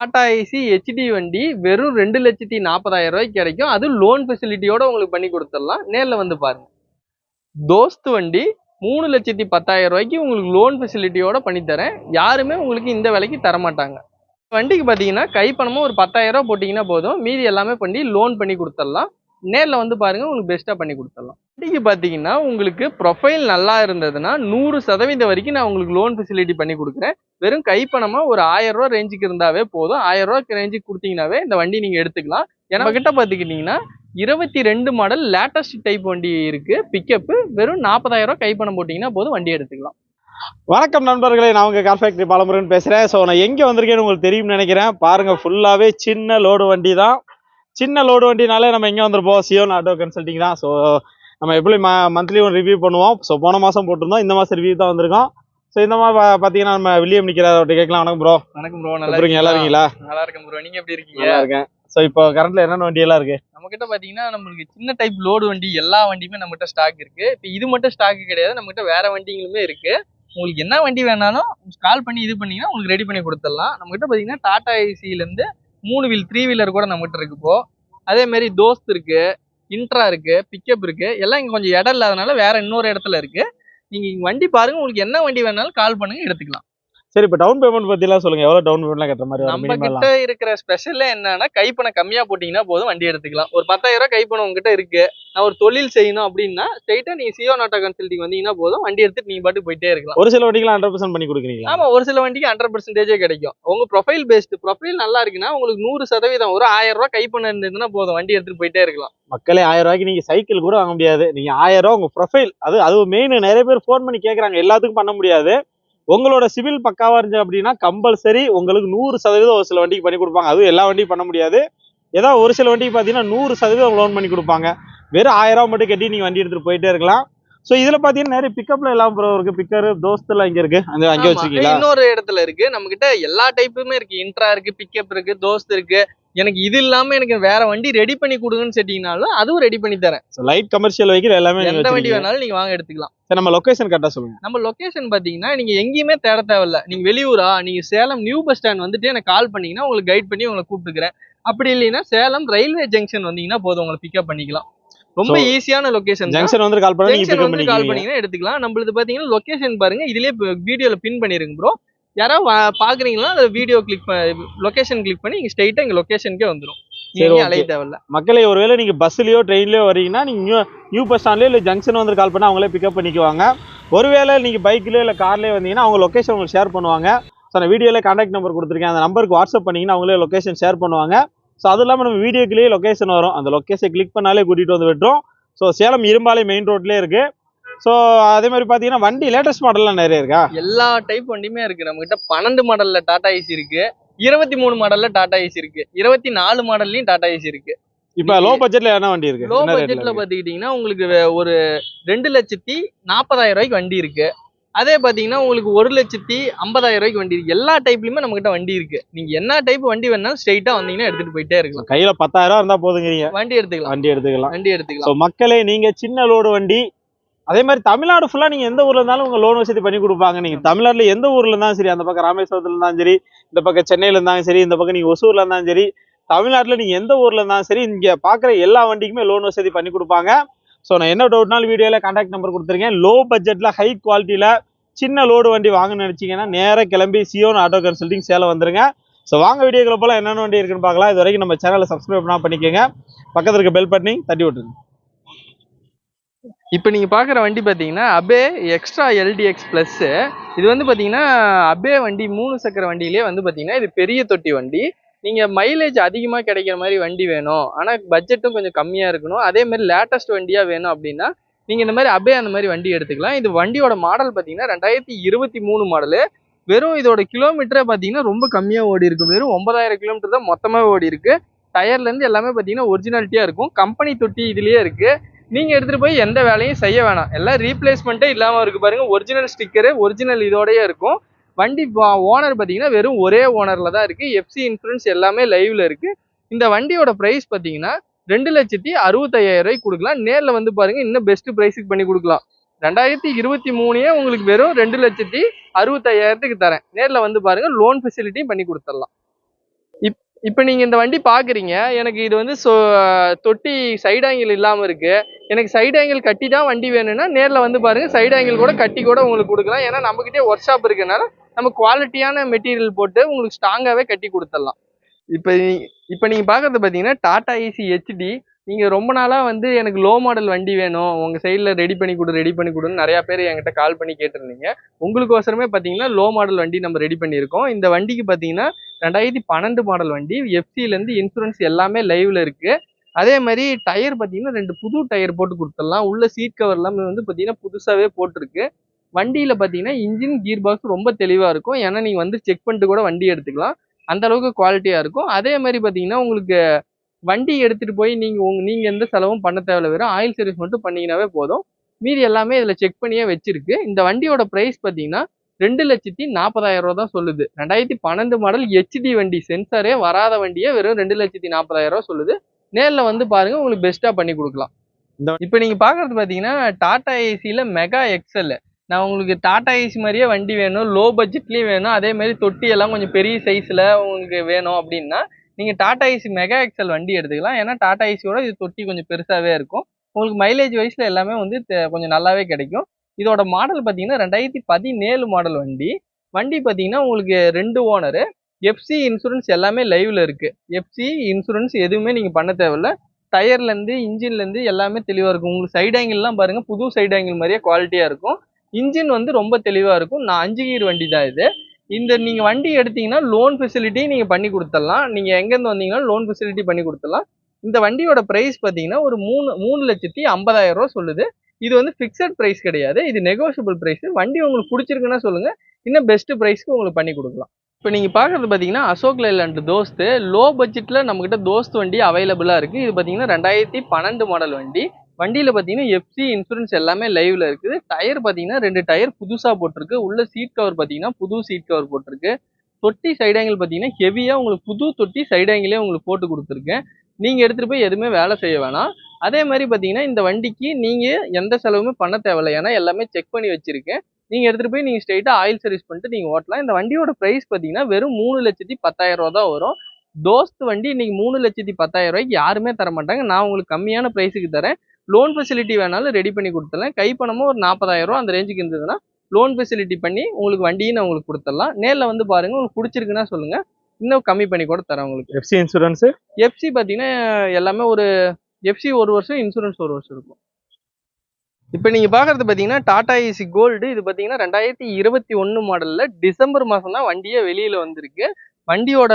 Tata AC HD வண்டி வெறும் ரெண்டு லட்சத்தி நாற்பதாயிரம் ரூபாய்க்கு கிடைக்கும். அது லோன் ஃபெசிலிட்டியோட உங்களுக்கு பண்ணி கொடுத்துடலாம். நேரில் வந்து பாருங்க. தோஸ்த் வண்டி மூணு லட்சத்தி பத்தாயிரம் ரூபாய்க்கு உங்களுக்கு லோன் ஃபெசிலிட்டியோட பண்ணித்தரேன் யாருமே உங்களுக்கு இந்த விலைக்கு தர மாட்டாங்க. வண்டிக்கு பார்த்தீங்கன்னா கைப்பணமும் ஒரு பத்தாயிரம் ரூபா போட்டிங்கன்னா போதும். மீதி எல்லாமே பண்ணி லோன் பண்ணி கொடுத்துடலாம். நேரில் வந்து பாருங்கள் உங்களுக்கு பெஸ்ட்டாக பண்ணி கொடுத்துடலாம். வண்டிக்கு பார்த்தீங்கன்னா உங்களுக்கு ப்ரொஃபைல் நல்லா இருந்ததுன்னா நூறு சதவீதம் வரைக்கும் நான் உங்களுக்கு லோன் ஃபெசிலிட்டி பண்ணி கொடுக்குறேன். வெறும் கைப்பணமாக ஒரு ஆயிரம் ரூபா ரேஞ்சுக்கு இருந்தாவே போதும். ஆயிரம் ரூபா ரேஞ்சுக்கு கொடுத்தீங்கன்னாவே இந்த வண்டி நீங்கள் எடுத்துக்கலாம். ஏன்னா கிட்ட பார்த்துக்கிட்டிங்கன்னா இருபத்தி ரெண்டு மாடல் லேட்டஸ்ட் டைப் வண்டி இருக்குது பிக்கப்பு வெறும் நாற்பதாயிரம் ரூபா கைப்பணம் போட்டிங்கன்னா போதும் வண்டி எடுத்துக்கலாம். வணக்கம் நண்பர்களே நான் உங்கள் கார் ஃபேக்ட்ரி பாலமுருகன் பேசுகிறேன் ஸோ நான் எங்கே வந்திருக்கேன்னு உங்களுக்கு தெரியும்னு நினைக்கிறேன். பாருங்கள் ஃபுல்லாகவே சின்ன லோடு வண்டி தான். சின்ன லோடு வண்டினாலே நம்ம எங்க வந்திருப்போம்? சியோன் ஆட்டோ கன்சல்டிங் தான். ஸோ நம்ம எப்படி மந்த்லி ஒன்று ரிவ்யூ பண்ணுவோம்? ஸோ போன மாசம் போட்டிருந்தோம். இந்த மாசம் ரிவ்யூ தான் வந்திருக்கோம். ஸோ இந்த மாதிரி பா- பாத்தீங்கன்னா நம்ம வில்லியம் நிக்கிறார் அவர்கிட்ட கேட்கலாம். வணக்கம் ப்ரோ வணக்கம் ப்ரோ எப்படி நல்லா இருக்கீங்களா? நல்லா இருக்கேன் ப்ரோ நீங்க எப்படி இருக்கீங்க? நல்லா இருக்கேன். ஸோ இப்போ கரண்ட்ல என்னென்ன வண்டி எல்லாம் இருக்கு? நம்ம கிட்ட பாத்தீங்கன்னா நம்மளுக்கு சின்ன டைப் லோடு வண்டி எல்லா வண்டியுமே நம்ம கிட்ட ஸ்டாக் இருக்கு. இப்போ இது மட்டும் ஸ்டாக் கிடையாது. நம்ம கிட்ட வேற வண்டிங்களுமே இருக்கு. உங்களுக்கு என்ன வண்டி வேணாலும் கால் பண்ணி இது பண்ணீங்கன்னா உங்களுக்கு ரெடி பண்ணி கொடுத்துடலாம். நம்ம கிட்ட பாத்தீங்கன்னா டாடா ஏசில இருந்து மூணு வீல் த்ரீ வீலர் கூட நம்மகிட்ட இருக்கு இப்போ. அதே மாதிரி தோஸ்த் இருக்கு இன்ட்ரா இருக்கு பிக்கப் இருக்கு. எல்லாம் இங்க கொஞ்சம் இடம் இல்லாதனால வேற இன்னொரு இடத்துல இருக்கு. நீங்க வண்டி பாருங்க உங்களுக்கு என்ன வண்டி வேணாலும் கால் பண்ணுங்க எடுத்துக்கலாம். சரி இப்போ டவுன் பேமெண்ட் பத்தி எல்லாம் சொல்லுங்க. எவ்வளவு டவுன் பேமெண்ட்லாம் கட்டுற மாதிரி நம்ம கிட்ட? இருக்கிற ஸ்பெஷல்ல என்னன்னா கைப்பணம் கம்மியா போட்டீங்கன்னா போதும் வண்டி எடுத்துக்கலாம். ஒரு பத்தாயிரம் ரூபாய் கைப்பணம் உங்ககிட்ட இருக்கு. நான் ஒரு தொழில் செய்யணும் அப்படின்னா ஸ்ட்ரைட்டா நீங்க சியோ நாட்டா கன்சல்டிங் வந்தீங்கன்னா போதும் வண்டி எடுத்துட்டு நீங்க பாட்டு போயிட்டே இருக்கலாம். ஒரு சில வண்டிக்கெல்லாம் ஹண்ட்ரட் பர்சன்ட் பண்ணி கொடுக்குறீங்களா? ஆமா ஒரு சில வண்டிக்கு ஹண்ட்ரட் பர்சன்டேஜே கிடைக்கும். உங்க ப்ரொஃபைல் பேஸ்டு ப்ரொஃபைல் நல்லா இருக்குன்னா உங்களுக்கு நூறு சதவீதம் ஒரு ஆயிரம் ரூபாய் கைப்பணம் இருந்ததுன்னா போதும் வண்டி எடுத்துட்டு போயிட்டே இருக்கலாம். மக்களே ஆயிரம் ரூபாய்க்கு நீங்க சைக்கிள் கூட வாங்க முடியாது. நீங்க ஆயிரம் ரூபாய் உங்க ப்ரொஃபைல் அது அது மெயின் நிறைய பேர் ஃபோன் பண்ணி கேக்குறாங்க. எல்லாத்துக்கும் பண்ண முடியாது. உங்களோட சிவில் பக்காவா இருந்துச்சு அப்படின்னா கம்பல்சரி உங்களுக்கு நூறு சதவீதம் ஒரு சில வண்டிக்கு பண்ணி கொடுப்பாங்க. அதுவும் எல்லா வண்டியும் பண்ண முடியாது. ஏதோ ஒரு சில வண்டிக்கு பார்த்தீங்கன்னா நூறு சதவீதம் லோன் பண்ணி கொடுப்பாங்க. வெறும் ஆயிரம் ரூபாய் மட்டும் கட்டி நீங்க வண்டி எடுத்துட்டு போயிட்டே இருக்கலாம். ஸோ இதுல பாத்தீங்கன்னா நிறைய பிக்கப்ல எல்லாம் ப்ரோ இருக்கு. பிக்கர் தோஸ்துல இங்க இருக்கு. அந்த அங்கே ஆமா, வச்சிருக்கீங்களா? இன்னொரு இடத்துல இருக்கு. நம்ம கிட்ட எல்லா டைப்புமே இருக்கு. இன்ட்ரா இருக்கு பிக்கப் இருக்கு தோஸ்த் இருக்கு. எனக்கு இது இல்லாம எனக்கு வேற வண்டி ரெடி பண்ணி கொடுங்கன்னு செட்டீங்கனாலும் அதுவும் ரெடி பண்ணி தரேன். லைட் கமர்ஷியல் வெஹிக்கிள் எல்லாமே எந்த வண்டி. வேணாலும் நீங்க வாங்க எடுத்துக்கலாம். சரி நம்ம லொகேஷன் கரெக்டா சொல்லுங்க. நம்ம லொகேஷன் பாத்தீங்கன்னா நீங்க எங்கேயுமே தேட தேவையில்ல. நீங்க வெளியூரா நீங்க சேலம் நியூ பஸ் ஸ்டாண்ட் வந்துட்டு எனக்கு கால் பண்ணீங்கன்னா உங்களுக்கு கைட் பண்ணி உங்களை கூப்பிட்டுக்கிறேன். அப்படி இல்லைன்னா சேலம் ரயில்வே ஜங்ஷன் வந்தீங்கன்னா போதும் உங்களை பிக்கப் பண்ணிக்கலாம். ரொம்ப ஈஸியான லொகேஷன் ஜங்ஷன் வந்து கால் பண்ணி கால் பண்ணீங்கன்னா எடுத்துக்கலாம். நம்மளுது பாத்தீங்கன்னா லொகேஷன் பாருங்க. இதுலயே வீடியோல பின் பண்ணிருங்க ப்ரோ யாராவது பாக்குறீங்களா அந்த வீடியோ கிளிக் லொகேஷன் கிளிக் பண்ணி நீங்க ஸ்ட்ரைட்டா எங்க லொகேஷனுக்கே வந்துரும். சரி, நீங்க okay. அலைய தேவையில்ல. மக்களே ஒருவேளை நீங்க பஸ்லயோ ட்ரெயின்லயோ வரீங்கன்னா நீங்க நியூ நியூ பஸ் ஸ்டாண்ட்லயோ இல்ல ஜங்ஷன் வந்து கால் பண்ணா அவங்களே பிக்கப் பண்ணிக்குவாங்க. ஒருவேளை நீங்க பைக்லயோ இல்ல கார்லயோ வந்தீங்கன்னா அவங்க லொகேஷன் உங்களுக்கு ஷேர் பண்ணுவாங்க. ஸோ நான் வீடியோல கான்டாக்ட் நம்பர் கொடுத்துருக்கேன். அந்த நம்பருக்கு வாட்ஸ்அப் பண்ணீங்கன்னா அவங்களே லொகேஷன் ஷேர் பண்ணுவாங்க. ஸோ அது இல்லாமல் நம்ம வீடியோக்குள்ளேயே லொகேஷன் வரும். அந்த லொகேஷன் கிளிக் பண்ணாலே கூட்டிட்டு வந்து விட்டுரும். ஸோ சேலம் இரும்பாலை மெயின் ரோட்லேயே இருக்கு. ஸோ அதே மாதிரி பார்த்தீங்கன்னா வண்டி லேட்டஸ்ட் மாடல்லாம் நிறைய இருக்கா? எல்லா டைப் வண்டியுமே இருக்கு. நம்ம கிட்ட பன்னெண்டு மாடல்ல டாடா ஏசி இருக்கு. இருபத்தி மூணு மாடல்ல டாடா ஏசி இருக்கு. இருபத்தி நாலு மாடல்லயும் டாடா ஏசி இருக்கு. இப்போ லோ பட்ஜெட்ல என்ன வண்டி இருக்கு? லோ பட்ஜெட்ல? பாத்துக்கிட்டீங்கன்னா உங்களுக்கு ஒரு ரெண்டு லட்சத்தி நாற்பதாயிரம் ரூபாய்க்கு வண்டி இருக்கு. அதே பாத்தீங்கன்னா உங்களுக்கு ஒரு லட்சத்தி ஐம்பதாயிரம் ரூபாய்க்கு வண்டி இருக்கு. எல்லா டைப்லயுமே நம்ம கிட்ட வண்டி இருக்கு. நீங்க என்ன டைப் வண்டி வேணாலும் ஸ்ட்ரைட்டா வந்தீங்கன்னா எடுத்துட்டு போயிட்டே இருக்கலாம். கையில பத்தாயிரம் ரூபா இருந்தா போதுங்கிறீங்க. வண்டி எடுத்துக்கலாம். வண்டி எடுத்துக்கலாம். வண்டி எடுத்துக்கலாம். மக்களே நீங்க சின்ன லோடு வண்டி அதே மாதிரி தமிழ்நாடு ஃபுல்லா நீங்க எந்த ஊர்ல இருந்தாலும் உங்க லோன் வசதி பண்ணி கொடுப்பாங்க. நீங்க தமிழ்நாட்டுல எந்த ஊர்ல இருந்தாலும் சரி அந்த பக்கம் ராமேஸ்வரத்துல இருந்தாலும் சரி இந்த பக்கம் சென்னையில இருந்தாலும் சரி இந்த பக்கம் நீங்க ஒசூர்ல இருந்தாலும் சரி தமிழ்நாட்டுல நீங்க எந்த ஊர்ல இருந்தாலும் சரி இங்க பாக்குற எல்லா வண்டிக்குமே லோன் வசதி பண்ணி கொடுப்பாங்க. ஸோ நான் என்ன டவுட்னாலும் வீடியோல கான்டாக்ட் நம்பர் கொடுத்துருக்கேன். லோ பட்ஜெட்ல ஹை குவாலிட்டியில சின்ன லோடு வண்டி வாங்கணும்னு நினைச்சீங்கன்னா நேரா கிளம்பி சியோன் ஆட்டோ கன்சல்டிங் சேலம் வந்துருங்க. ஸோ வாங்க வீடியோக்களை போல என்னென்ன வண்டி இருக்குன்னு பார்க்கலாம். இது வரைக்கும் நம்ம சேனலை சப்ஸ்கிரைப் பண்ணா பண்ணிக்கோங்க. பக்கத்துல இருக்க பெல் பட்டனி தட்டி விட்டுருங்க. இப்போ நீங்கள் பார்க்குற வண்டி பார்த்தீங்கன்னா அபே எக்ஸ்ட்ரா எல்டிஎக்ஸ் ப்ளஸ்ஸு இது வந்து பார்த்தீங்கன்னா அபே வண்டி மூணு சக்கர வண்டியிலே வந்து பார்த்தீங்கன்னா இது பெரிய தொட்டி வண்டி. நீங்கள் மைலேஜ் அதிகமாக கிடைக்கிற மாதிரி வண்டி வேணும். ஆனால் பட்ஜெட்டும் கொஞ்சம் கம்மியாக இருக்கணும். அதே மாதிரி லேட்டஸ்ட் வண்டியாக வேணும் அப்படின்னா நீங்கள் இந்த மாதிரி அபே அந்த மாதிரி வண்டி எடுத்துக்கலாம். இது வண்டியோட மாடல் பார்த்தீங்கன்னா ரெண்டாயிரத்தி இருபத்தி மூணு மாடலு வெறும் இதோட கிலோமீட்டரே பார்த்தீங்கன்னா ரொம்ப கம்மியாக ஓடி இருக்கு. வெறும் ஒன்பதாயிரம் கிலோமீட்டர் தான் மொத்தமாக ஓடி இருக்கு. டயர்லேருந்து எல்லாமே பார்த்தீங்கன்னா ஒரிஜினாலிட்டியாக இருக்கும். கம்பெனி தொட்டி இதுலேயே இருக்குது நீங்கள் எடுத்துகிட்டு போய் எந்த வேலையும் செய்ய வேணாம். எல்லாம் ரீப்ளேஸ்மெண்ட்டே இல்லாமல் இருக்கு பாருங்கள் ஒரிஜினல் ஸ்டிக்கரு ஒரிஜினல் இதோடயே இருக்கும். வண்டி ஓனர் பார்த்தீங்கன்னா வெறும் ஒரே ஓனரில் தான் இருக்குது எஃப்சி இன்சூரன்ஸ் எல்லாமே லைவில் இருக்குது இந்த வண்டியோட ப்ரைஸ் பார்த்தீங்கன்னா ரெண்டு லட்சத்தி அறுபத்தையாயிரம் கொடுக்கலாம். நேரில் வந்து பாருங்க இன்னும் பெஸ்ட் ப்ரைஸுக்கு பண்ணி கொடுக்கலாம். ரெண்டாயிரத்தி இருபத்தி மூணையே உங்களுக்கு வெறும் ரெண்டு லட்சத்தி அறுபத்தையாயிரத்துக்கு தரேன். நேரில் வந்து பாருங்கள் லோன் ஃபெசிலிட்டியும் பண்ணி கொடுத்துடலாம். இப்போ நீங்கள் இந்த வண்டி பார்க்குறீங்க எனக்கு இது வந்து சொ தொட்டி சைடு ஆங்கிள் இல்லாமல் இருக்குது எனக்கு சைடு ஆங்கிள் கட்டி தான் வண்டி வேணும்னா நேரில் வந்து பாருங்கள் சைடு ஆங்கிள் கூட கட்டி கூட உங்களுக்கு கொடுக்கலாம். ஏன்னா நம்மகிட்டே ஒர்க் ஷாப் இருக்கனால நம்ம குவாலிட்டியான மெட்டீரியல் போட்டு உங்களுக்கு ஸ்ட்ராங்காகவே கட்டி கொடுத்துடலாம். இப்போ இப்போ நீங்கள் பார்க்குறது பார்த்தீங்கன்னா டாடா ஏசி ஹெச்டி நீங்கள் ரொம்ப நாளாக வந்து எனக்கு லோ மாடல் வண்டி வேணும். உங்கள் சைடில் ரெடி பண்ணி கொடு ரெடி பண்ணி கொடுன்னு நிறையா பேர் என்கிட்ட கால் பண்ணி கேட்டிருந்தீங்க. உங்களுக்கோசரமே பார்த்தீங்கன்னா லோ மாடல் வண்டி நம்ம ரெடி பண்ணியிருக்கோம். இந்த வண்டிக்கு பார்த்தீங்கன்னா ரெண்டாயிரத்தி பன்னெண்டு மாடல் வண்டி எஃப்சிலேருந்து இன்சூரன்ஸ் எல்லாமே லைவில் இருக்குது அதே மாதிரி டயர் பார்த்தீங்கன்னா ரெண்டு புது டயர் போட்டு கொடுத்துடலாம். உள்ள சீட் கவர் எல்லாமே வந்து பார்த்தீங்கன்னா புதுசாகவே போட்டிருக்கு. வண்டியில் பார்த்தீங்கன்னா இன்ஜின் கீர் பாக்ஸ் ரொம்ப தெளிவாக இருக்கும். ஏன்னா நீங்கள் வந்து செக் பண்ணிட்டு கூட வண்டி எடுத்துக்கலாம். அந்த அளவுக்கு குவாலிட்டியாக இருக்கும். அதே மாதிரி பார்த்தீங்கன்னா உங்களுக்கு வண்டி எடுத்துகிட்டு போய் நீங்கள் உங்க நீங்கள் எந்த செலவும் பண்ண தேவையில்ல வெறும் ஆயில் சர்வீஸ் மட்டும் பண்ணிங்கனாவே போதும். மீதி எல்லாமே இதில் செக் பண்ணியே வச்சிருக்கு. இந்த வண்டியோட ப்ரைஸ் பார்த்தீங்கன்னா ரெண்டு லட்சத்தி நாற்பதாயிரம் ரூபா தான் சொல்லுது. ரெண்டாயிரத்தி பன்னெண்டு மாடல் ஹெச்டி வண்டி சென்சாரே வராத வண்டியே வெறும் ரெண்டு லட்சத்தி நாற்பதாயிரம் ரூபா சொல்லுது. நேர்ல வந்து பாருங்க உங்களுக்கு பெஸ்ட்டா பண்ணி கொடுக்கலாம். இப்போ நீங்க பாக்குறது பாத்தீங்கன்னா டாடா ஏசில மெகா எக்ஸல் நான் உங்களுக்கு டாடா ஏசி மாதிரியே வண்டி வேணும் லோ பட்ஜெட்லயும் வேணும் அதே மாதிரி தொட்டி எல்லாம் கொஞ்சம் பெரிய சைஸ்ல உங்களுக்கு வேணும் அப்படின்னா நீங்க டாடா ஏசி மெகா எக்ஸல் வண்டி எடுத்துக்கலாம். ஏன்னா டாடா ஏசியோட இது தொட்டி கொஞ்சம் பெருசாவே இருக்கும். உங்களுக்கு மைலேஜ் வைஸ்ல எல்லாமே வந்து கொஞ்சம் நல்லாவே கிடைக்கும். இதோட மாடல் பார்த்தீங்கன்னா ரெண்டாயிரத்தி பதினேழு மாடல் வண்டி. வண்டி பார்த்தீங்கன்னா உங்களுக்கு ரெண்டு ஓனரு எஃப்சி இன்சூரன்ஸ் எல்லாமே லைவில் இருக்குது எஃப்சி இன்சூரன்ஸ் எதுவுமே நீங்கள் பண்ண தேவையில்ல. டயர்லேருந்து இன்ஜின்லேருந்து எல்லாமே தெளிவாக இருக்கும். உங்களுக்கு சைட் ஆங்கிள்லாம் பாருங்கள் புது சைட் ஆங்கிள் மாதிரியே குவாலிட்டியாக இருக்கும். இன்ஜின் வந்து ரொம்ப தெளிவாக இருக்கும். நான் அஞ்சு கீர் வண்டி தான் இது. இந்த நீங்கள் வண்டி எடுத்தீங்கன்னா லோன் ஃபெசிலிட்டி நீங்கள் பண்ணி கொடுத்துடலாம். நீங்கள் எங்கேருந்து வந்தீங்கன்னா லோன் ஃபெசிலிட்டி பண்ணி கொடுத்துடலாம். இந்த வண்டியோட ப்ரைஸ் பார்த்தீங்கன்னா ஒரு மூணு மூணு லட்சத்தி ஐம்பதாயிரம் ரூபா சொல்லுது. இது வந்து ஃபிக்ஸட் ப்ரைஸ் கிடையாது. இது நெகோஷியபிள் ப்ரைஸ் வண்டி உங்களுக்கு பிடிச்சிருக்குன்னா சொல்லுங்கள் இன்னும் பெஸ்ட்டு ப்ரைஸ்க்கு உங்களுக்கு பண்ணி கொடுக்கலாம். இப்போ நீங்கள் பார்க்குறது பார்த்தீங்கன்னா அசோக் லைலாண்ட் தோஸ்து. லோ பட்ஜெட்டில் நம்மக்கிட்ட தோஸ்த் வண்டி அவைலபிளாக இருக்குது இது பார்த்தீங்கன்னா ரெண்டாயிரத்தி பன்னெண்டு மாடல் வண்டி. வண்டியில் பார்த்தீங்கன்னா எஃப்சி இன்சூரன்ஸ் எல்லாமே லைவில் இருக்குது. டயர் பார்த்தீங்கன்னா ரெண்டு டயர் புதுசாக போட்டிருக்கு. உள்ள சீட் கவர் பார்த்தீங்கன்னா புது சீட் கவர் போட்டிருக்கு. தொட்டி சைடு ஆங்கிள் பார்த்தீங்கன்னா ஹெவியாக உங்களுக்கு புது தொட்டி சைடு ஆங்கிளே உங்களுக்கு போட்டு கொடுத்துருக்கேன். நீங்கள் எடுத்துகிட்டு போய் எதுவுமே வேலை செய்ய வேணாம். அதே மாதிரி பாத்தீங்கன்னா இந்த வண்டிக்கு நீங்க எந்த செலவுமே பண்ண தேவையில்ல. ஏன்னா எல்லாமே செக் பண்ணி வச்சிருக்கேன். நீங்க எடுத்துட்டு போய் நீங்க ஸ்ட்ரைட்டா ஆயில் சர்வீஸ் பண்ணிட்டு நீங்க ஓட்டலாம். இந்த வண்டியோட பிரைஸ் பாத்தீங்கன்னா வெறும் மூணு லட்சத்தி பத்தாயிரம் ரூபா தான் வரும். தோஸ்த் வண்டி இன்னைக்கு மூணு லட்சத்தி பத்தாயிரம் ரூபாய்க்கு யாருமே தர மாட்டாங்க. நான் உங்களுக்கு கம்மியான பிரைஸுக்கு தரேன். லோன் ஃபெசிலிட்டி வேணாலும் ரெடி பண்ணி கொடுத்துடலாம். கை பணமும் ஒரு நாற்பதாயிரம் ரூபா அந்த ரேஞ்சுக்கு இருந்ததுன்னா லோன் ஃபெசிலிட்டி பண்ணி உங்களுக்கு வண்டியும் நான் உங்களுக்கு கொடுத்துடலாம். நேர்ல வந்து பாருங்க உங்களுக்கு பிடிச்சிருக்குன்னா சொல்லுங்க. இன்னும் கம்மி பண்ணி கூட தரேன் உங்களுக்கு. எஃப்சி இன்சூரன்ஸ் எஃப்சி பார்த்தீங்கன்னா எல்லாமே ஒரு எஃப்சி ஒரு வருஷம் இன்சூரன்ஸ் ஒரு வருஷம் இருக்கும். இப்போ நீங்கள் பார்க்குறது பார்த்தீங்கன்னா டாடா ஏசி கோல்டு இது பார்த்தீங்கன்னா ரெண்டாயிரத்தி இருபத்தி ஒன்று மாடலில் டிசம்பர் மாதம் தான் வண்டியே வெளியில் வந்திருக்கு. வண்டியோட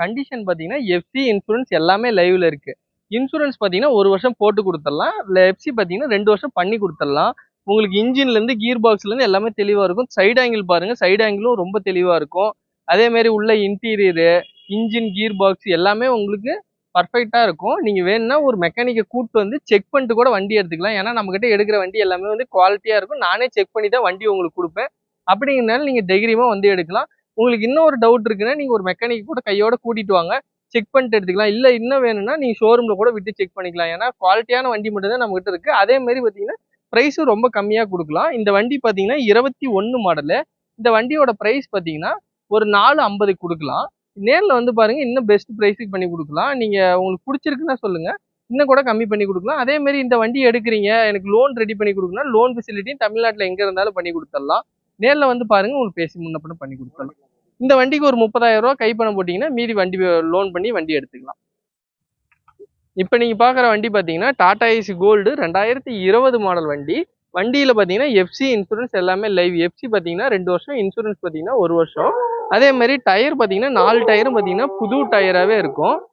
கண்டிஷன் பார்த்தீங்கன்னா எஃப்சி இன்சூரன்ஸ் எல்லாமே லைவில் இருக்குது இன்சூரன்ஸ் பார்த்தீங்கன்னா ஒரு வருஷம் போட்டு கொடுத்துடலாம். இல்லை எஃப்சி பார்த்தீங்கன்னா ரெண்டு வருஷம் பண்ணி கொடுத்துடலாம். உங்களுக்கு இன்ஜின்லேருந்து கீர் பாக்ஸ்லேருந்து எல்லாமே தெளிவாக இருக்கும். சைடு ஆங்கிள் பாருங்கள் சைடு ஆங்கிளும் ரொம்ப தெளிவாக இருக்கும். அதேமாரி உள்ள இன்டீரியரு இன்ஜின் கீர் பாக்ஸ் எல்லாமே உங்களுக்கு பர்ஃபெக்டாக இருக்கும். நீங்கள் வேணும்னா ஒரு மெக்கானிக்கை கூப்பிட்டு வந்து செக் பண்ணிட்டு கூட வண்டி எடுத்துக்கலாம். ஏன்னா நம்மக்கிட்ட எடுக்கிற வண்டி எல்லாமே வந்து குவாலிட்டியாக இருக்கும். நானே செக் பண்ணி தான் வண்டி உங்களுக்கு கொடுப்பேன். அப்படிங்கிறனால நீங்கள் தைரியமாக வந்து எடுக்கலாம். உங்களுக்கு இன்னும் ஒரு டவுட் இருக்குன்னா நீங்கள் ஒரு மெக்கானிக் கூட கையோட கூட்டிட்டு வாங்க. செக் பண்ணிட்டு எடுத்துக்கலாம். இல்லை இன்னும் வேணும்னா நீங்கள் ஷோரூமில் கூட விட்டு செக் பண்ணிக்கலாம். ஏன்னா குவாலிட்டியான வண்டி மட்டும் தான் நம்மகிட்ட இருக்குது அதே மாதிரி பார்த்தீங்கன்னா ப்ரைஸும் ரொம்ப கம்மியாக கொடுக்கலாம். இந்த வண்டி பார்த்தீங்கன்னா இருபத்தி ஒன்று மாடலு இந்த வண்டியோட ப்ரைஸ் பார்த்தீங்கன்னா ஒரு நாலு ஐம்பதுக்கு கொடுக்கலாம். நேரில் வந்து பாருங்க இன்னும் பெஸ்ட் ப்ரைஸுக்கு பண்ணி கொடுக்கலாம். நீங்கள் உங்களுக்கு பிடிச்சிருக்குன்னா சொல்லுங்கள் இன்னும் கூட கம்மி பண்ணி கொடுக்கலாம். அதேமாரி இந்த வண்டி எடுக்கிறீங்க எனக்கு லோன் ரெடி பண்ணி கொடுக்கணும் லோன் ஃபெசிலிட்டியும் தமிழ்நாட்டில் எங்கே இருந்தாலும் பண்ணி கொடுத்துடலாம். நேரில் வந்து பாருங்கள் உங்களுக்கு பேசி முன்னப்பட பண்ணி கொடுத்துடலாம். இந்த வண்டிக்கு ஒரு முப்பதாயிரம் ரூபாய் கை பணம் போட்டீங்கன்னா மீதி வண்டி லோன் பண்ணி வண்டி எடுத்துக்கலாம். இப்போ நீங்கள் பார்க்குற வண்டி பார்த்தீங்கன்னா டாடா ஏசி கோல்டு ரெண்டாயிரத்தி இருபது மாடல் வண்டி. வண்டியில் பார்த்தீங்கன்னா எஃப்சி இன்சூரன்ஸ் எல்லாமே லைவ் எஃப்சி பார்த்தீங்கன்னா ரெண்டு வருஷம். இன்சூரன்ஸ் பார்த்தீங்கன்னா ஒரு வருஷம். அதே மாதிரி டயர் பார்த்தீங்கன்னா நாலு டயரும் பார்த்தீங்கன்னா புது டயராகவே இருக்கும்.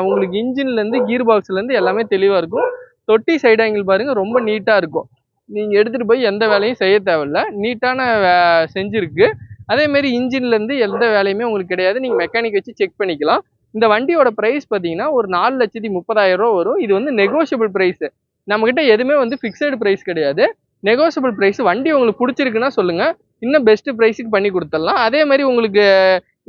உங்களுக்கு இன்ஜின்லேருந்து கீர் பாக்ஸ்லேருந்து எல்லாமே தெளிவாக இருக்கும். தொட்டி சைடு ஆங்கிள் பாருங்கள் ரொம்ப நீட்டாக இருக்கும். நீங்கள் எடுத்துகிட்டு போய் எந்த வேலையும் செய்ய தேவையில்ல. நீட்டான வே- அதேமாரி இன்ஜின்லேருந்து எந்த வேலையுமே உங்களுக்கு கிடையாது. நீங்கள் மெக்கானிக் வச்சு செக் பண்ணிக்கலாம். இந்த வண்டியோட ப்ரைஸ் பார்த்தீங்கன்னா ஒரு நாலு லட்சத்தி முப்பதாயிரம் ரூபா வரும். இது வந்து நெகோஷியபிள் ப்ரைஸு நம்மக்கிட்ட எதுவுமே வந்து ஃபிக்ஸட் ப்ரைஸ் கிடையாது. நெகோஷியபிள் ப்ரைஸ் வண்டி உங்களுக்கு பிடிச்சிருக்குன்னா சொல்லுங்கள் இன்னும் பெஸ்ட் ப்ரைஸுக்கு பண்ணி கொடுத்துடலாம். அதே மாதிரி உங்களுக்கு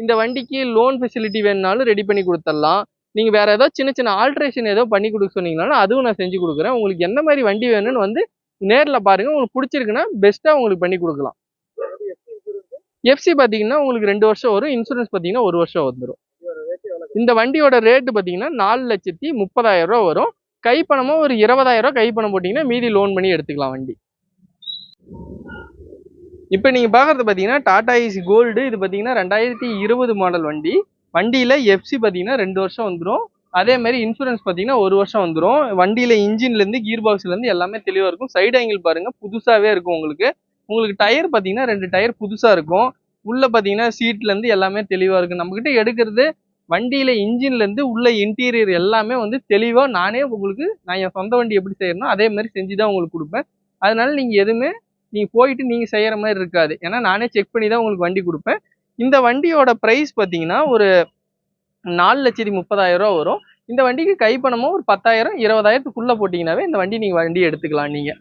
இந்த வண்டிக்கு லோன் ஃபெசிலிட்டி வேணுனாலும் ரெடி பண்ணி கொடுத்துடலாம். நீங்கள் வேற ஏதோ சின்ன சின்ன ஆல்ட்ரேஷன் ஏதோ பண்ணி கொடுக்க சொன்னீங்கனாலும் அதுவும் நான் செஞ்சு கொடுக்குறேன். உங்களுக்கு என்ன மாதிரி வண்டி வேணும்னு வந்து நேரில் பாருங்கள் உங்களுக்கு பிடிச்சிருக்குன்னா பெஸ்ட்டாக உங்களுக்கு பண்ணி கொடுக்கலாம். எஃப்சி பார்த்தீங்கன்னா உங்களுக்கு ரெண்டு வருஷம் வரும். இன்சூரன்ஸ் பார்த்தீங்கன்னா ஒரு வருஷம் வந்துடும் இந்த வண்டியோட ரேட்டு பார்த்தீங்கன்னா நாலு லட்சத்தி முப்பதாயிரம் ரூபா வரும். கைப்பணமாக ஒரு இருபதாயிரம் ரூபா கைப்பணம் போட்டிங்கன்னா மீதி லோன் பண்ணி எடுத்துக்கலாம் வண்டி. இப்போ நீங்கள் பார்க்குறது பார்த்தீங்கன்னா டாடா ஏசி கோல்டு இது பார்த்தீங்கன்னா ரெண்டாயிரத்தி இருபது மாடல் வண்டி. வண்டியில் எஃப்சி பார்த்தீங்கன்னா ரெண்டு வருஷம் வந்துடும் அதே மாதிரி இன்சூரன்ஸ் பார்த்தீங்கன்னா ஒரு வருஷம் வந்துடும் வண்டியில் இன்ஜின்லேருந்து கீர் பாக்ஸ்லேருந்து எல்லாமே தெளிவாக இருக்கும். சைடு ஆங்கிள் பாருங்கள் புதுசாகவே இருக்கும் உங்களுக்கு. உங்களுக்கு டயர் பார்த்தீங்கன்னா ரெண்டு டயர் புதுசாக இருக்கும். உள்ளே பார்த்தீங்கன்னா சீட்லேருந்து எல்லாமே தெளிவாக இருக்கும். நம்மக்கிட்ட எடுக்கிறது வண்டியில் இன்ஜின்லேருந்து உள்ள இன்டீரியர் எல்லாமே வந்து தெளிவாக நானே உங்களுக்கு நான் என் சொந்த வண்டி எப்படி செய்யணும் அதே மாதிரி செஞ்சு தான் உங்களுக்கு கொடுப்பேன். அதனால நீங்கள் எதுவுமே நீங்கள் போயிட்டு நீங்கள் செய்கிற மாதிரி இருக்காது. ஏன்னா நானே செக் பண்ணி தான் உங்களுக்கு வண்டி கொடுப்பேன். இந்த வண்டியோட ப்ரைஸ் பார்த்தீங்கன்னா ஒரு நாலு லட்சத்தி முப்பதாயிரம் ரூபா வரும். இந்த வண்டிக்கு கைப்பணமும் ஒரு பத்தாயிரம் இருபதாயிரத்துக்குள்ள போட்டிங்கனாவே இந்த வண்டி நீங்கள் வண்டி எடுத்துக்கலாம் நீங்கள்.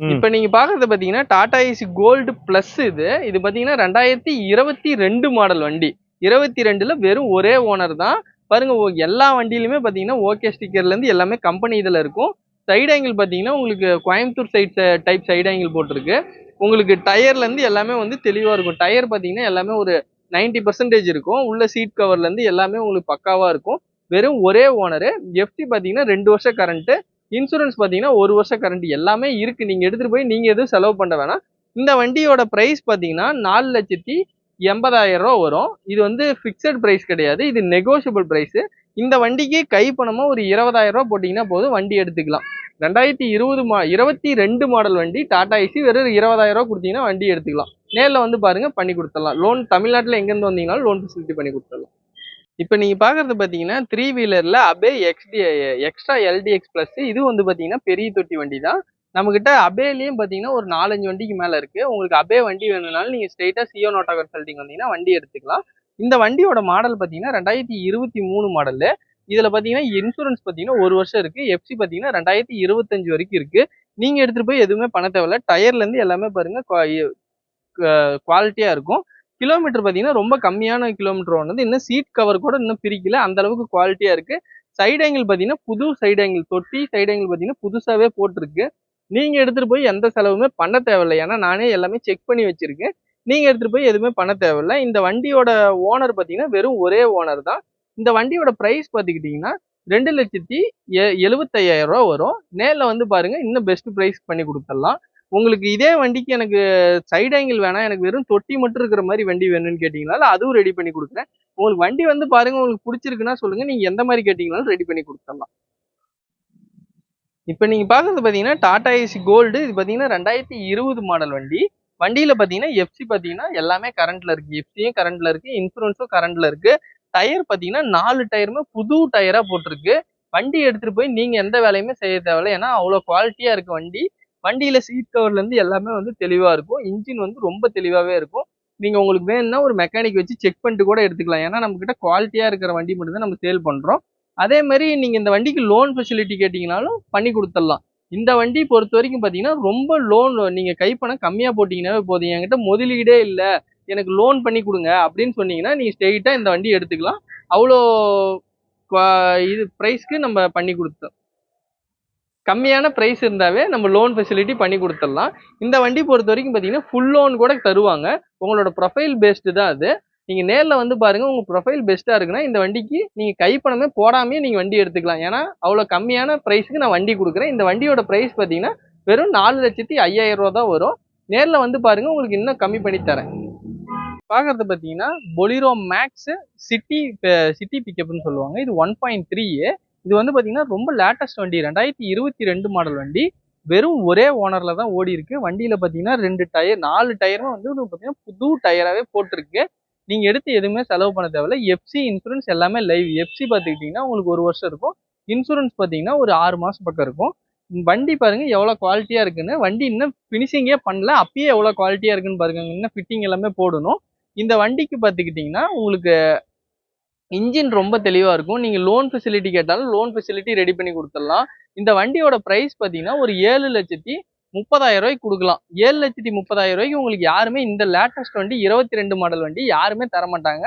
இப்போ நீங்க பாக்குறது பாத்தீங்கன்னா டாடா ஏசி கோல்டு பிளஸ் இது. இது பாத்தீங்கன்னா ரெண்டாயிரத்தி இருபத்தி ரெண்டு மாடல் வண்டி. இருபத்தி ரெண்டுல வெறும் ஒரே ஓனர் தான். பாருங்க எல்லா வண்டியிலுமே பாத்தீங்கன்னா ஓகே ஸ்டிக்கர்ல இருந்து எல்லாமே கம்பெனி இதுல இருக்கும். சைடு ஆங்கிள் பார்த்தீங்கன்னா உங்களுக்கு Coimbatore side type side angle போட்டிருக்கு. உங்களுக்கு டயர்லேருந்து எல்லாமே வந்து தெளிவாக இருக்கும். டயர் பார்த்தீங்கன்னா எல்லாமே ஒரு 90% பர்சன்டேஜ் இருக்கும். உள்ள சீட் கவர்லேருந்து எல்லாமே உங்களுக்கு பக்காவாக இருக்கும். வெறும் ஒரே ஓனரு எஃப்டி பார்த்தீங்கன்னா ரெண்டு வருஷம் கரண்ட்டு இன்சூரன்ஸ் பார்த்தீங்கன்னா ஒரு வருஷம் கரண்ட் எல்லாமே இருக்குது நீங்கள் எடுத்துகிட்டு போய் நீங்கள் எதுவும் செலவு பண்ண வேணாம். இந்த வண்டியோட ப்ரைஸ் பார்த்தீங்கன்னா நாலு லட்சத்தி எண்பதாயிரம் ரூபா வரும். இது வந்து ஃபிக்ஸட் ப்ரைஸ் கிடையாது. இது நெகோஷியபிள் ப்ரைஸு இந்த வண்டிக்கு கை ஒரு இருபதாயிரம் ரூபா போட்டிங்கன்னா போதும் வண்டி எடுத்துக்கலாம். ரெண்டாயிரத்தி இருபது மா இருபத்தி ரெண்டு மாடல் வண்டி டாடா ஏசி வெறும் இருபதாயிரம் ரூபா கொடுத்தீங்கன்னா வண்டி எடுத்துக்கலாம். நேரில் வந்து பாருங்கள் பண்ணி கொடுத்துடலாம். லோன் தமிழ்நாட்டில் எங்கேருந்து வந்தீங்கனாலும் லோன் ஃபெசிலிட்டி பண்ணி கொடுத்துடலாம். இப்போ நீங்கள் பார்க்குறது பார்த்தீங்கன்னா த்ரீ வீலரில் Ape XT extra LDX plus இது வந்து பார்த்தீங்கன்னா பெரிய தொட்டி வண்டி தான். நம்மக்கிட்ட அபேலையும் பார்த்தீங்கன்னா ஒரு நாலஞ்சு வண்டிக்கு மேலே இருக்குது உங்களுக்கு அபே வண்டி வேணும்னாலும் நீங்கள் ஸ்ட்ரெயிட்டாக சியோ நோட்டா கன்சல்டிங் வந்தீங்கன்னா வண்டி எடுத்துக்கலாம். இந்த வண்டியோட மாடல் பார்த்தீங்கன்னா ரெண்டாயிரத்தி இருபத்தி மூணு மாடலு இதில் பார்த்தீங்கன்னா இன்சூரன்ஸ் பார்த்தீங்கன்னா ஒரு வருஷம் இருக்குது எஃப்சி பார்த்தீங்கன்னா ரெண்டாயிரத்தி இருபத்தஞ்சு வரைக்கும் இருக்குது நீங்கள் எடுத்துகிட்டு போய் எதுவுமே பண்ண தேவையில்ல. டயர்லேருந்து எல்லாமே பாருங்கள் குவாலிட்டியாக இருக்கும். கிலோமீட்டர் பார்த்தீங்கன்னா ரொம்ப கம்மியான கிலோமீட்டர் ஓடுனது இன்னும் சீட் கவர் கூட இன்னும் பிரிக்கல. அந்த அளவுக்கு குவாலிட்டியாக இருக்குது சைடு ஆங்கிள் பார்த்தீங்கன்னா புது சைடு ஆங்கிள் தொட்டி சைடு ஆங்கிள் பார்த்தீங்கன்னா புதுசாகவே போட்டிருக்கு. நீங்கள் எடுத்துகிட்டு போய் எந்த செலவுமே பண்ண தேவையில்லை. ஏன்னா நானே எல்லாமே செக் பண்ணி வச்சுருக்கேன். நீங்கள் எடுத்துகிட்டு போய் எதுவுமே பண்ண தேவையில்லை. இந்த வண்டியோட ஓனர் பார்த்தீங்கன்னா வெறும் ஒரே ஓனர் தான். இந்த வண்டியோட ப்ரைஸ் பார்த்துக்கிட்டிங்கன்னா ரெண்டு லட்சத்தி எ எழுபத்தையாயிரம் ரூபா வரும். நேரில் வந்து பாருங்கள் இன்னும் பெஸ்ட் ப்ரைஸ் பண்ணி கொடுத்துடலாம். உங்களுக்கு இதே வண்டிக்கு எனக்கு சைடு ஆங்கிள் வேணாம் எனக்கு வெறும் தொட்டி மட்டும் இருக்கிற மாதிரி வண்டி வேணும்னு கேட்டிங்கனால அதுவும் ரெடி பண்ணி கொடுக்குறேன். உங்களுக்கு வண்டி வந்து பாருங்கள் உங்களுக்கு பிடிச்சிருக்குன்னா சொல்லுங்கள் நீங்கள் எந்த மாதிரி கேட்டிங்கனாலும் ரெடி பண்ணி கொடுத்துடலாம். இப்போ நீங்கள் பார்க்குறது பார்த்தீங்கன்னா டாடா ஏசி கோல்டு இது பார்த்தீங்கன்னா ரெண்டாயிரத்தி இருபது மாடல் வண்டி. வண்டியில் பார்த்தீங்கன்னா எஃப்சி பார்த்தீங்கன்னா எல்லாமே கரண்ட்டில் இருக்குது எஃப்சியும் கரண்ட்டில் இருக்குது இன்சூரன்ஸும் கரண்ட்டில் இருக்குது டயர் பார்த்தீங்கன்னா நாலு டயருமே புது டயராக போட்டிருக்கு. வண்டி எடுத்துகிட்டு போய் நீங்கள் எந்த வேலையுமே செய்ய தேவையில்ல. ஏன்னா அவ்வளோ குவாலிட்டியாக இருக்குது வண்டி. வண்டியில் சீட் கவர்லேருந்து எல்லாமே வந்து தெளிவாக இருக்கும். இன்ஜின் வந்து ரொம்ப தெளிவாகவே இருக்கும். நீங்கள் உங்களுக்கு வேணும்னா ஒரு மெக்கானிக் வச்சு செக் பண்ணிட்டு கூட எடுத்துக்கலாம். ஏன்னா நம்மக்கிட்ட குவாலிட்டியாக இருக்கிற வண்டி மட்டும்தான் நம்ம சேல் பண்ணுறோம் அதே மாதிரி நீங்கள் இந்த வண்டிக்கு லோன் ஃபெசிலிட்டி கேட்டிங்கனாலும் பண்ணி கொடுத்துடலாம். இந்த வண்டி பொறுத்த வரைக்கும் பார்த்தீங்கன்னா ரொம்ப லோன் நீங்கள் கைப்பணம் கம்மியாக போட்டிங்கன்னாவே போதும். என்கிட்ட முதலீடே இல்லை. எனக்கு லோன் பண்ணி கொடுங்க அப்படின்னு சொன்னீங்கன்னா நீங்கள் ஸ்ட்ரெயிட்டாக இந்த வண்டி எடுத்துக்கலாம். அவ்வளோ இது ப்ரைஸ்க்கு நம்ம பண்ணி கொடுத்தோம் கம்மியான ப்ரைஸ் இருந்தாவே நம்ம லோன் ஃபெசிலிட்டி பண்ணி கொடுத்துடலாம். இந்த வண்டி பொறுத்த வரைக்கும் பார்த்தீங்கன்னா ஃபுல் லோன் கூட தருவாங்க. உங்களோட ப்ரொஃபைல் பேஸ்டு தான் அது. நீங்கள் நேரில் வந்து பாருங்கள் உங்கள் ப்ரொஃபைல் பெஸ்ட்டாக இருக்குன்னா இந்த வண்டிக்கு நீங்கள் கைப்பணமே போடாமே நீங்கள் வண்டி எடுத்துக்கலாம். ஏன்னா அவ்வளோ கம்மியான ப்ரைஸுக்கு நான் வண்டி கொடுக்குறேன். இந்த வண்டியோட ப்ரைஸ் பார்த்தீங்கன்னா வெறும் நாலு லட்சத்தி ஐயாயிரம் ரூபா தான் வரும். நேரில் வந்து பாருங்கள் உங்களுக்கு இன்னும் கம்மி பண்ணி தரேன். பார்க்கறது பார்த்தீங்கன்னா பொலிரோ மேக்ஸு சிட்டி சிட்டி பிக்கப்னு சொல்லுவாங்க. இது ஒன் பாயிண்ட் த்ரீ இது வந்து பார்த்தீங்கன்னா ரொம்ப லேட்டஸ்ட் வண்டி. ரெண்டாயிரத்தி இருபத்தி ரெண்டு மாடல் வண்டி. வெறும் ஒரே ஓனரில் தான் ஓடி இருக்கு வண்டியில் பார்த்தீங்கன்னா ரெண்டு டயர் நாலு டயரும் வந்து பார்த்தீங்கன்னா புது டயராகவே போட்டிருக்கு. நீங்கள் எடுத்து எதுவுமே செலவு பண்ண தேவையில்ல. எஃப்சி இன்சூரன்ஸ் எல்லாமே லைவ் எஃப்சி பார்த்துக்கிட்டிங்கன்னா உங்களுக்கு ஒரு வருஷம் இருக்கும். இன்சூரன்ஸ் பார்த்தீங்கன்னா ஒரு ஆறு மாதம் பக்கம் இருக்கும். வண்டி பாருங்கள் எவ்வளோ குவாலிட்டியாக இருக்குன்னு. வண்டி இன்னும் ஃபினிஷிங்கே பண்ணல. அப்பயே எவ்வளோ குவாலிட்டியாக இருக்குன்னு பாருங்க. இன்னும் ஃபிட்டிங் எல்லாமே போடணும். இந்த வண்டிக்கு பார்த்துக்கிட்டிங்கன்னா உங்களுக்கு இன்ஜின் ரொம்ப தெளிவாக இருக்கும். நீங்கள் லோன் ஃபெசிலிட்டி கேட்டாலும் லோன் ஃபெசிலிட்டி ரெடி பண்ணி கொடுத்துடலாம். இந்த வண்டியோட ப்ரைஸ் பார்த்தீங்கன்னா ஒரு ஏழு லட்சத்தி முப்பதாயிரம் ரூபாய்க்கு கொடுக்கலாம். ஏழு லட்சத்தி முப்பதாயிரம் ரூபாய்க்கு உங்களுக்கு யாருமே இந்த லேட்டஸ்ட் வண்டி இருபத்தி ரெண்டு மாடல் வண்டி யாருமே தர மாட்டாங்க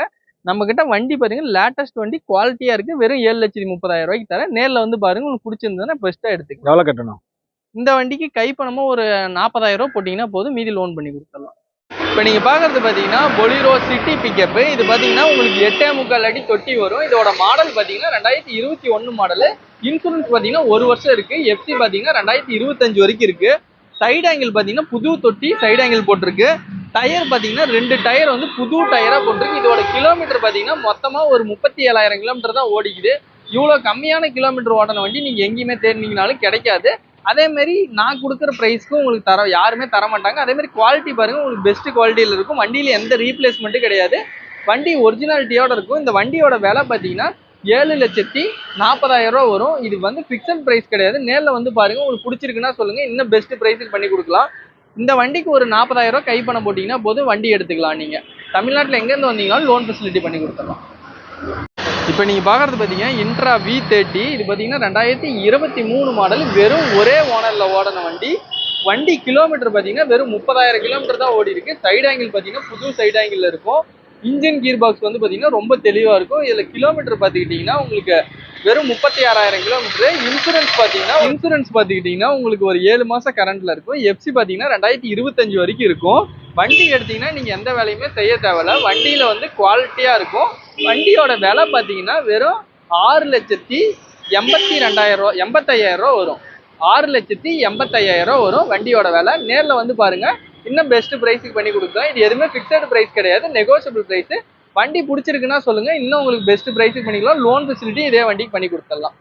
நம்ம கிட்ட வண்டி பாருங்க லேட்டஸ்ட் வண்டி குவாலிட்டியா இருக்கு. வெறும் ஏழு லட்சத்தி முப்பதாயிரம் ரூபாய்க்கு தரேன். நேர்ல வந்து பாருங்க உங்களுக்கு பிடிச்சிருந்ததுன்னா பெஸ்ட்டா எடுத்துக்கலாம். எவ்வளவு கட்டணும்? இந்த வண்டிக்கு கை பணமா ஒரு நாற்பதாயிரம் ரூபாய் போட்டீங்கன்னா போதும். மீதி லோன் பண்ணி கொடுத்துடலாம். இப்போ நீங்க பாக்குறது பாத்தீங்கன்னா பொலிரோ சிட்டி பிக்கப் இது பாத்தீங்கன்னா உங்களுக்கு எட்டே முக்கால் அடி தொட்டி வரும். இதோட மாடல் பாத்தீங்கன்னா ரெண்டாயிரத்தி இருபத்தி ஒன்னு மாடல் இன்சூரன்ஸ் பாத்தீங்கன்னா ஒரு வருஷம் இருக்கு. எஃப்சி பாத்தீங்கன்னா ரெண்டாயிரத்தி இருபத்தஞ்சு வரைக்கும் இருக்கு. சைடு ஆங்கிள் பார்த்தீங்கன்னா புது தொட்டி சைடு ஆங்கிள் போட்டிருக்கு. டயர் பார்த்தீங்கன்னா ரெண்டு டயர் வந்து புது டயராக போட்டிருக்கு. இதோட கிலோமீட்டர் பார்த்தீங்கன்னா மொத்தமாக ஒரு முப்பத்தி ஏழாயிரம் கிலோமீட்டர் தான் ஓடிக்குது. இவ்வளோ கம்மியான கிலோமீட்டர் ஓடின வண்டி நீங்கள் எங்கேயுமே தேடினீங்கனாலும் கிடைக்காது. அதேமாரி நான் கொடுக்குற ப்ரைஸ்க்கும் உங்களுக்கு தர யாருமே தர மாட்டாங்க. அதேமாரி குவாலிட்டி பாருங்கள் உங்களுக்கு பெஸ்ட் குவாலிட்டியில் இருக்கும். வண்டியில் எந்த ரீப்ளேஸ்மெண்ட்டும் கிடையாது. வண்டி ஒரிஜினாலிட்டியோட இருக்கும். இந்த வண்டியோட விலை பார்த்தீங்கன்னா ஏழு லட்சத்தி நாற்பதாயிரம் ரூபா வரும். இது வந்து ஃபிக்ஸட் ப்ரைஸ் கிடையாது. நேரில் வந்து பாருங்க. உங்களுக்கு பிடிச்சிருக்குன்னா சொல்லுங்க. இன்னும் பெஸ்ட் ப்ரைஸுக்கு பண்ணி கொடுக்கலாம். இந்த வண்டிக்கு ஒரு நாற்பதாயிரம் ரூபா கை பணம் போட்டிங்கன்னா போதும் வண்டி எடுத்துக்கலாம் நீங்கள் தமிழ்நாட்டில் எங்கேருந்து வந்தீங்கனாலும் லோன் ஃபெசிலிட்டி பண்ணி கொடுத்துடலாம். இப்போ நீங்கள் பார்க்குறது பார்த்தீங்கன்னா இன்ட்ரா வி தேர்ட்டி இது பார்த்தீங்கன்னா ரெண்டாயிரத்தி இருபத்தி மூணு மாடல் வெறும் ஒரே ஓனரில் ஓடின வண்டி. வண்டி கிலோமீட்டர் பார்த்தீங்கன்னா வெறும் முப்பதாயிரம் கிலோமீட்டர் தான் ஓடி இருக்கு சைடு ஆங்கிள் பார்த்தீங்கன்னா புது சைடு ஆங்கிள் இருக்கும். இன்ஜின் கீர் பாக்ஸ் வந்து பார்த்தீங்கன்னா ரொம்ப தெளிவாக இருக்கும். இதில் கிலோமீட்டர் பார்த்துக்கிட்டிங்கன்னா உங்களுக்கு வெறும் முப்பத்தி ஆறாயிரம் கிலோமீட்டரு. இன்சூரன்ஸ் பார்த்தீங்கன்னா இன்சூரன்ஸ் பார்த்துக்கிட்டிங்கன்னா உங்களுக்கு ஒரு ஏழு மாதம் கரண்ட்டில் இருக்கும். எஃப்சி பார்த்தீங்கன்னா ரெண்டாயிரத்தி இருபத்தஞ்சு வரைக்கும் இருக்கும். வண்டி எடுத்தீங்கன்னா நீங்கள் எந்த வேலையுமே செய்ய தேவையில்ல. வண்டியில் வந்து குவாலிட்டியாக இருக்கும். வண்டியோட விலை பார்த்தீங்கன்னா வெறும் ஆறு லட்சத்தி எண்பத்தி ரெண்டாயிரம் ரூபா எண்பத்தையாயிரம் ரூபா வரும். ஆறு லட்சத்தி எண்பத்தையாயிரம் ரூபா வரும் வண்டியோட விலை. நேரில் வந்து பாருங்கள் இன்னும் பெஸ்ட் ப்ரைஸுக்கு பண்ணி கொடுக்கலாம் இது எதுவுமே ஃபிக்ஸட் ப்ரைஸ் கிடையாது. நெகோஷியபிள் ப்ரைஸ் வண்டி பிடிச்சிருக்குன்னா சொல்லுங்க. இன்னும் உங்களுக்கு பெஸ்ட் ப்ரைஸுக்கு பண்ணிக்கலாம். லோன் ஃபெசிலிட்டி இதே வண்டிக்கு பண்ணி கொடுத்துடலாம்.